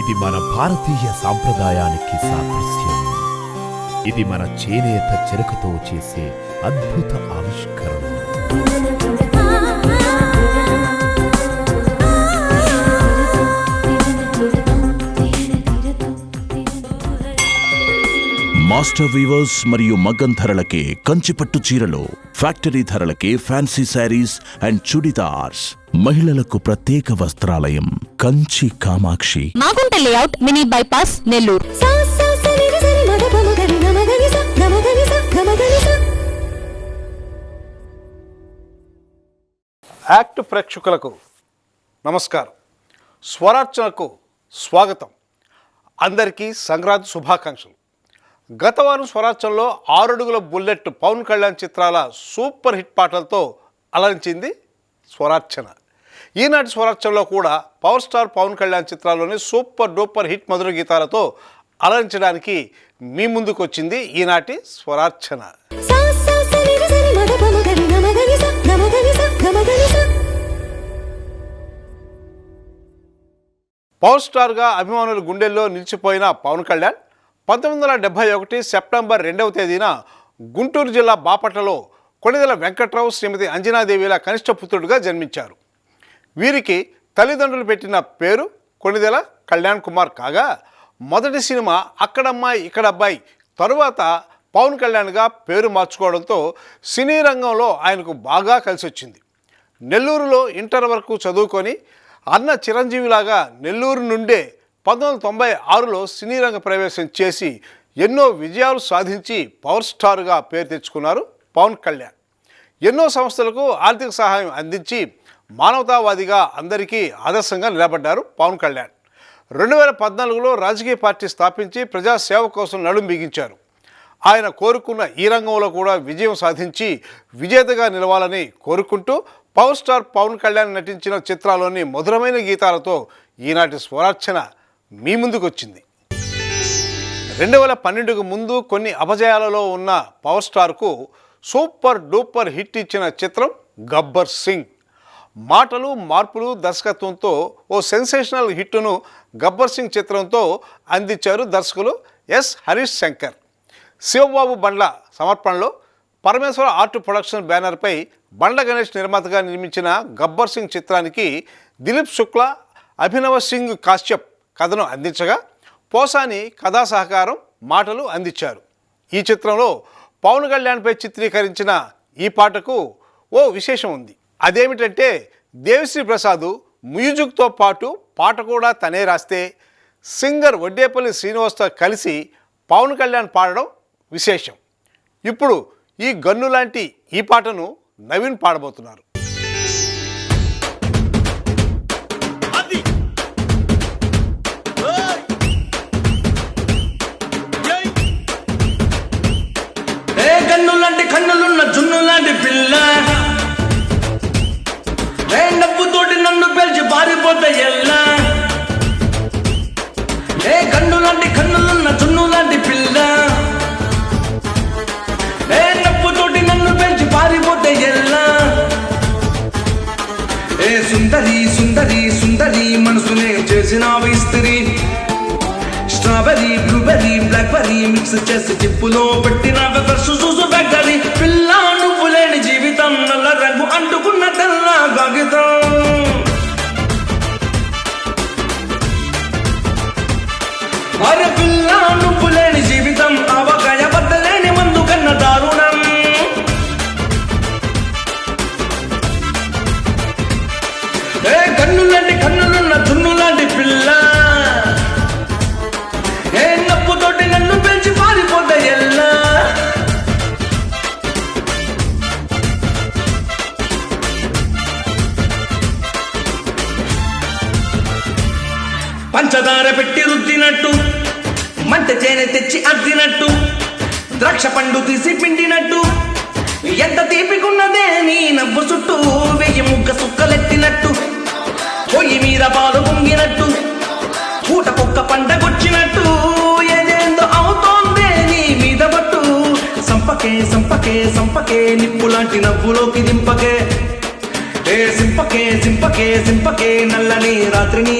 ఇది మన భారతీయ సాంప్రదాయానికి సాదృశ్యం. ఇది మన చేనేత చెరకుతో చేసే అద్భుత ఆవిష్కరణ. మాస్టర్ వీవర్స్ మరియు మగ్గం ధరలకే కంచిపట్టు చీరలు ఫ్యాక్టరీ ధరలకే ఫ్యాన్సీ శారీస్ అండ్ చుడిదార్స్. మహిళలకు ప్రత్యేక వస్త్రాలయం. Kanchi Kamakshi. Maguntha layout mini bypass Nellore. Act ప్రేక్షకులకు నమస్కారం. స్వరార్చనకు స్వాగతం. అందరికీ సంక్రాంతి శుభాకాంక్షలు. గత వారం స్వరార్చనలో ఆరడుగుల బుల్లెట్ పవన్ కళ్యాణ్ చిత్రాల సూపర్ హిట్ పాటలతో అలరించింది స్వరార్చన. ఈనాటి స్వరార్చనలో కూడా పవర్ స్టార్ పవన్ కళ్యాణ్ చిత్రాల్లోని సూపర్ డూపర్ హిట్ మధుర గీతాలతో అలరించడానికి మీ ముందుకు వచ్చింది ఈనాటి స్వరార్చన. పవర్ స్టార్గా అభిమానుల గుండెల్లో నిలిచిపోయిన పవన్ కళ్యాణ్ పంతొమ్మిది వందల డెబ్బై ఒకటి సెప్టెంబర్ రెండవ తేదీన గుంటూరు జిల్లా బాపట్లలో కొణిదెల వెంకట్రావు శ్రీమతి అంజనాదేవిల కనిష్ట పుత్రుడుగా జన్మించారు. వీరికి తల్లిదండ్రులు పెట్టిన పేరు కొణిదెల కళ్యాణ్ కుమార్ కాగా మొదటి సినిమా అక్కడమ్మాయి ఇక్కడబ్బాయి తరువాత పవన్ కళ్యాణ్గా పేరు మార్చుకోవడంతో సినీ రంగంలో ఆయనకు బాగా కలిసి వచ్చింది నెల్లూరులో ఇంటర్ వరకు చదువుకొని అన్న చిరంజీవిలాగా నెల్లూరు నుండే పంతొమ్మిది వందల తొంభై ఆరులో సినీ రంగ ప్రవేశం చేసి ఎన్నో విజయాలు సాధించి పవర్ స్టార్గా పేరు తెచ్చుకున్నారు పవన్ కళ్యాణ్. ఎన్నో సంస్థలకు ఆర్థిక సహాయం అందించి మానవతావాదిగా అందరికీ ఆదర్శంగా నిలబడ్డారు పవన్ కళ్యాణ్. రెండు వేల పద్నాలుగులో రాజకీయ పార్టీ స్థాపించి ప్రజాసేవ కోసం నడుం బిగించారు. ఆయన కోరుకున్న ఈ రంగంలో కూడా విజయం సాధించి విజేతగా నిలవాలని కోరుకుంటూ పవర్ స్టార్ పవన్ కళ్యాణ్ నటించిన చిత్రాల్లోని మధురమైన గీతాలతో ఈనాటి స్వరార్చన మీ ముందుకొచ్చింది. రెండు వేల పన్నెండుకు ముందు కొన్ని అపజయాలలో ఉన్న పవర్ స్టార్కు సూపర్ డూపర్ హిట్ ఇచ్చిన చిత్రం గబ్బర్ సింగ్. మాటలు మార్పులు దర్శకత్వంతో ఓ సెన్సేషనల్ హిట్ను గబ్బర్ సింగ్ చిత్రంతో అందించారు దర్శకులు ఎస్ హరీష్ శంకర్. శివబాబు బండ్ల సమర్పణలో పరమేశ్వర ఆర్ట్ ప్రొడక్షన్ బ్యానర్పై బండ్ల గణేష్ నిర్మాతగా నిర్మించిన గబ్బర్ సింగ్ చిత్రానికి దిలీప్ శుక్లా అభినవ సింగ్ కాశ్యప్ కథను అందించగా పోసాని కథా సహకారం మాటలు అందించారు. ఈ చిత్రంలో పవన్ కళ్యాణ్పై చిత్రీకరించిన ఈ పాటకు ఓ విశేషం ఉంది. అదేమిటంటే దేవిశ్రీ ప్రసాద్ మ్యూజిక్తో పాటు పాట కూడా తనే రాస్తే సింగర్ వడ్డేపల్లి శ్రీనివాస్తో కలిసి పవన్ కళ్యాణ్ పాడడం విశేషం. ఇప్పుడు ఈ గన్ను లాంటి ఈ పాటను నవీన్ పాడబోతున్నారు. సింపకే నల్లని రాత్రిని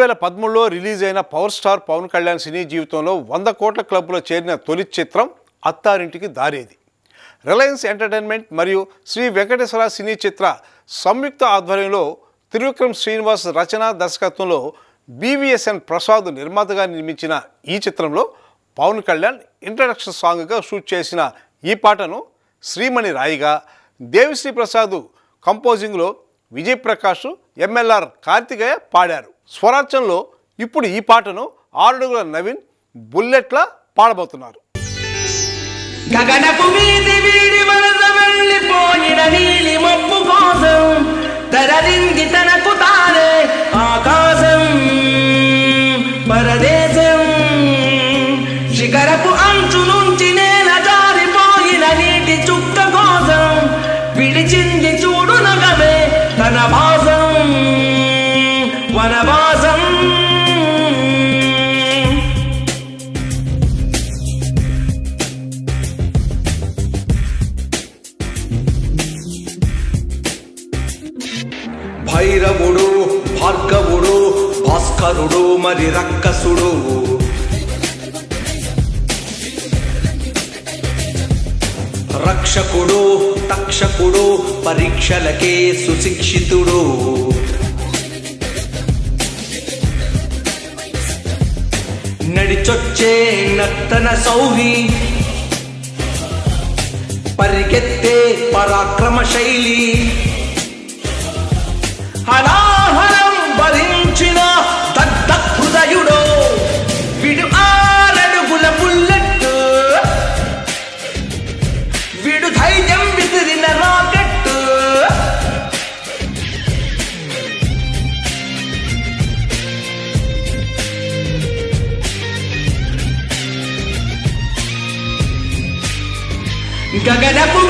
వేల పదమూడులో రిలీజ్ అయిన power star Pawan Kalyan cine జీవితంలో వంద కోట్ల క్లబ్లో చేరిన తొలి చిత్రం అత్తారింటికి దారేది. రిలయన్స్ ఎంటర్టైన్మెంట్ మరియు శ్రీ వెంకటేశ్వర సినీ చిత్ర సంయుక్త ఆధ్వర్యంలో త్రివిక్రమ్ శ్రీనివాస్ రచన దర్శకత్వంలో బీవీఎస్ఎన్ ప్రసాద్ నిర్మాతగా నిర్మించిన ఈ చిత్రంలో పవన్ కళ్యాణ్ ఇంట్రడక్షన్ సాంగ్గా షూట్ చేసిన ఈ పాటను శ్రీమణి రాయిగా దేవిశ్రీ ప్రసాద్ కంపోజింగ్లో విజయ్ ప్రకాష్ ఎంఎల్ఆర్ కార్తికేయ పాడారు. స్వరాజ్యంలో ఇప్పుడు ఈ పాటను ఆరుడుగుల నవీన్ బుల్లెట్లా పాడబోతున్నారు. గగనపు వీధి వీడి వెళ్ళిపోయిన నీలి కోసం తరలింది తనకు భైరవుడు భార్గవుడు భాస్కరుడు మరి రక్కసుడు. రక్షకుడు తక్షకుడు పరీక్షలకే సుశిక్షితుడు. నడిచొచ్చే నర్తన సౌహి పరిగెత్తే పరాక్రమ శైలి. హలాహలం భరించిన దగ్ధ హృదయుడో విడు ఆరడుగుల బుల్లెట్ విడు ధైర్యం విసిరిన రాకెట్టు. గగనపు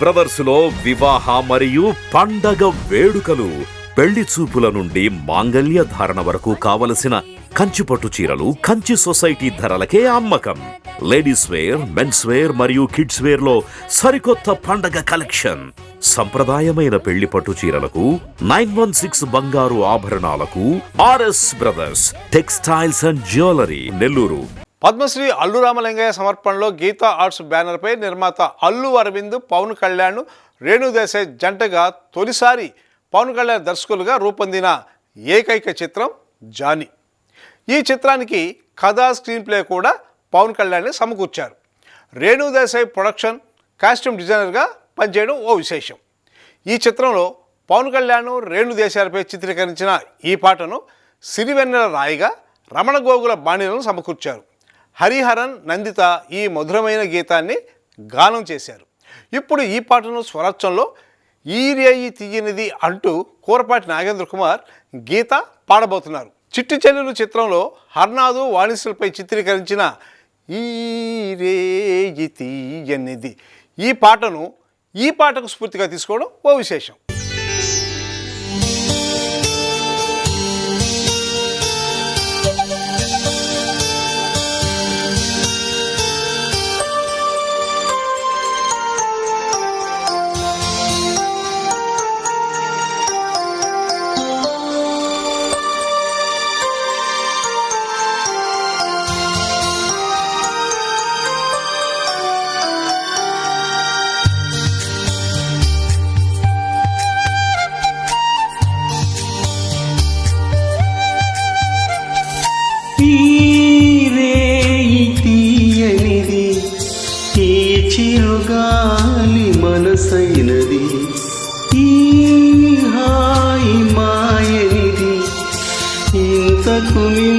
బ్రదర్స్లో వివాహ మరియు పండగ వేడుకలు పెళ్ళి చూపుల నుండి మాంగల్య ధారణ వరకు కావలసిన కంచిపట్టు చీరలు కంచి సొసైటీ ధరలకే అమ్మకం. లేడీస్ వేర్ మెన్స్ వేర్ మరియు కిడ్స్ వేర్లో సరికొత్త పండగ కలెక్షన్. సంప్రదాయమైన పెళ్ళి పట్టు చీరలకు నైన్ వన్ సిక్స్ బంగారు ఆభరణాలకు RS brothers textiles and jewellery Nellore. Padma Shri Allu Ramalingaiah సమర్పణలో గీతా ఆర్ట్స్ బ్యానర్పై నిర్మాత అల్లు అరవింద్ పవన్ కళ్యాణ్ రేణుదేశాయ్ జంటగా తొలిసారి పవన్ కళ్యాణ్ దర్శకులుగా రూపొందిన ఏకైక చిత్రం జానీ. ఈ చిత్రానికి కథా స్క్రీన్ ప్లే కూడా పవన్ కళ్యాణ్ సమకూర్చారు. రేణుదేశాయ్ ప్రొడక్షన్ కాస్ట్యూమ్ డిజైనర్గా పనిచేయడం ఓ విశేషం. ఈ చిత్రంలో పవన్ కళ్యాణ్ రేణు దేశాలపై చిత్రీకరించిన ఈ పాటను సిరివెన్నెల రాయిగా రమణ గోగుల బాణీలను సమకూర్చారు. హరిహరన్ నందిత ఈ మధురమైన గీతాన్ని గానం చేశారు. ఇప్పుడు ఈ పాటను స్వరాజ్యంలో ఈరేయి తీయనిది అంటూ కూరపాటి నాగేంద్ర కుమార్ గీత పాడబోతున్నారు. చిట్టి చెల్లెలు చిత్రంలో హర్నాదు వాణిశ్యులపై చిత్రీకరించిన ఈరేయి తీయనిది. ఈ పాటను ఈ పాటకు స్ఫూర్తిగా తీసుకోవడం ఓ విశేషం. তুমি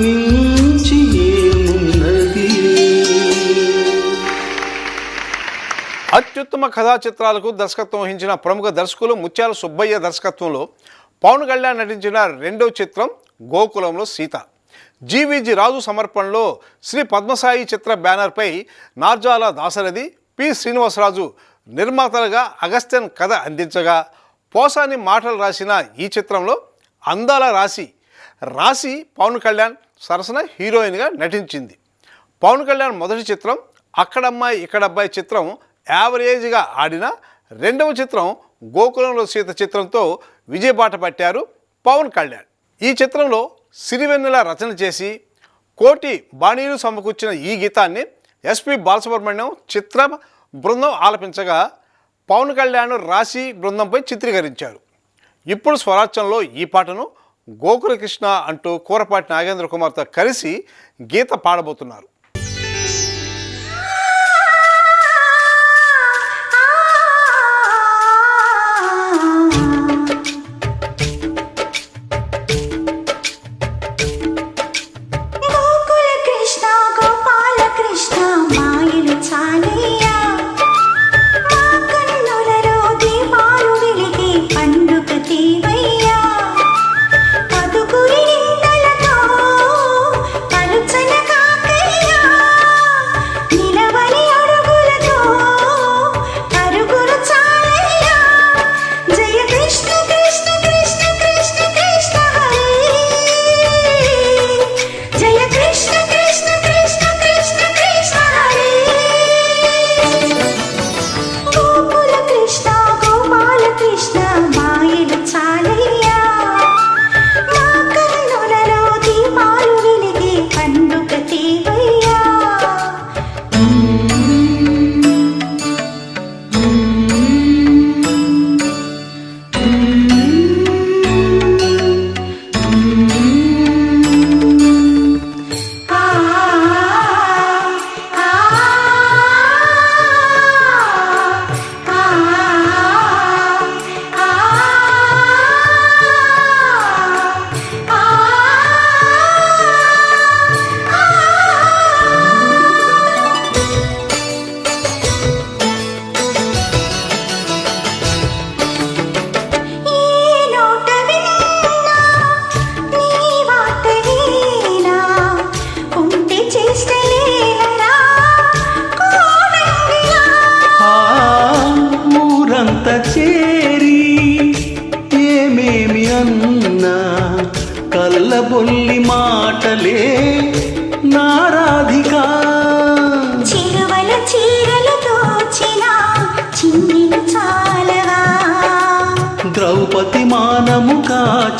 మించి ఏమున్నది? అత్యుత్తమ కథా చిత్రాలకు దర్శకత్వం వహించిన ప్రముఖ దర్శకులు ముత్యాల సుబ్బయ్య దర్శకత్వంలో పవన్ కళ్యాణ్ నటించిన రెండో చిత్రం గోకులంలో సీత. జీవీజీ రాజు సమర్పణలో శ్రీ పద్మసాయి చిత్ర బ్యానర్పై నార్జాల దాసరథి పి. శ్రీనివాసరాజు నిర్మాతలుగా అగస్త్యన్ కథ అందించగా పోసాని మాటలు రాసిన ఈ చిత్రంలో అందాల రాశి రాశి పవన్ కళ్యాణ్ సరసన హీరోయిన్గా నటించింది. పవన్ కళ్యాణ్ మొదటి చిత్రం అక్కడమ్మాయి ఇక్కడబ్బాయి చిత్రం యావరేజ్గా ఆడిన రెండవ చిత్రం గోకులంలో సీత చిత్రంతో విజయబాట పట్టారు పవన్ కళ్యాణ్. ఈ చిత్రంలో సిరివెన్నెల రచన చేసి కోటి బాణీలు సమకూర్చిన ఈ గీతాన్ని ఎస్పి బాలసుబ్రహ్మణ్యం చిత్ర బృందం ఆలపించగా పవన్ కళ్యాణ్ రాశి బృందంపై చిత్రీకరించారు. ఇప్పుడు స్వరాజ్యంలో ఈ పాటను గోకులకృష్ణ అంటూ కూరపాటి నాగేంద్ర కుమార్తో కలిసి గీత పాడబోతున్నారు.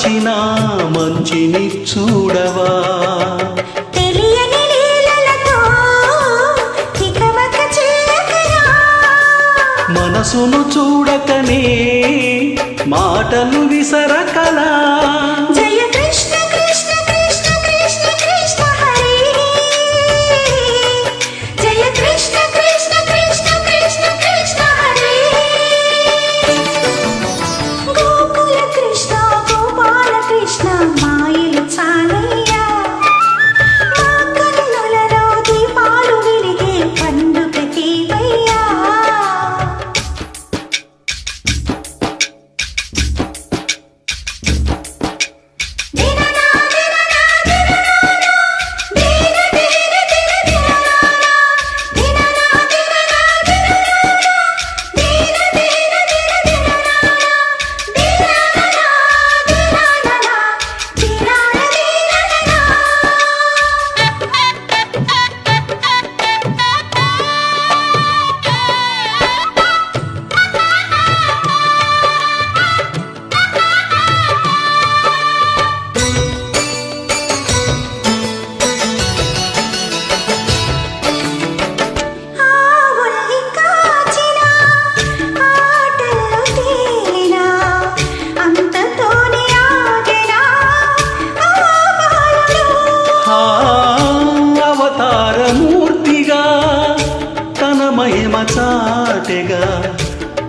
కాచిన మంచిని చూడవా? మనసును చూడకనే మాటలు విసరకలా? దాటెగా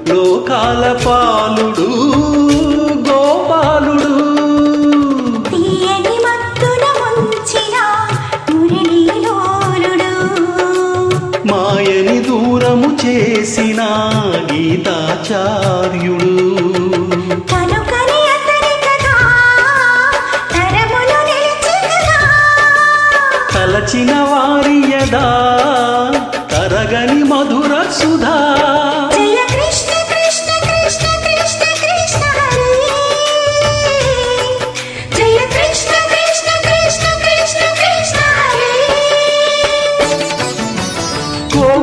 లోకాల పాలుడు గోపాలుడు. మాయని దూరము చేసిన గీతాచార్యుడు.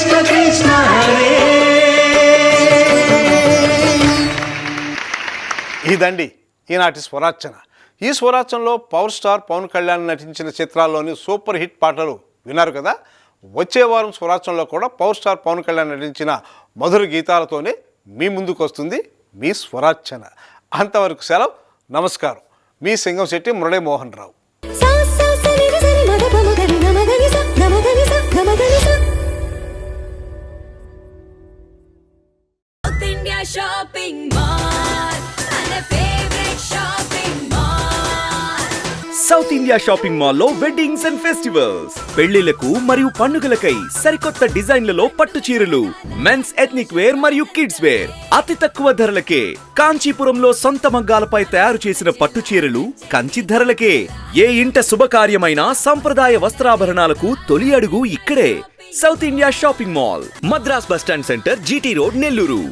కృష్ణ కృష్ణ హరే ఇదండి ఈనాటి స్వరార్చన. ఈ స్వరార్చనలో పవర్ స్టార్ పవన్ కళ్యాణ్ నటించిన చిత్రాల్లోని సూపర్ హిట్ పాటలు విన్నారు కదా? వచ్చే వారం స్వరార్చనలో కూడా పవర్ స్టార్ పవన్ కళ్యాణ్ నటించిన మధుర గీతాలతోనే మీ ముందుకు వస్తుంది మీ స్వరాచన అంతవరకు సెలవు. నమస్కారం. మీ Singam Setty Murali Mohan Rao. Shopping Mall. Favorite shopping south India shopping మాల్లో వెడ్డింగ్స్ అండ్ ఫెస్టివల్స్ పెళ్ళిలకు మరియు పండుగలకై సరికొత్త డిజైన్లలో పట్టు చీరలు మెన్స్ ఎథ్నిక్ వేర్ మరియు కిడ్స్ వేర్ అతి తక్కువ ధరలకే కాంచీపురంలో సొంత మగ్గాలపై తయారు చేసిన పట్టు చీరలు కంచి ధరలకే. ఏ ఇంట శుభకార్యమైన సంప్రదాయ వస్త్రాభరణాలకు తొలి అడుగు ఇక్కడే. South India shopping mall Madras bus stand centre GT road Nellore.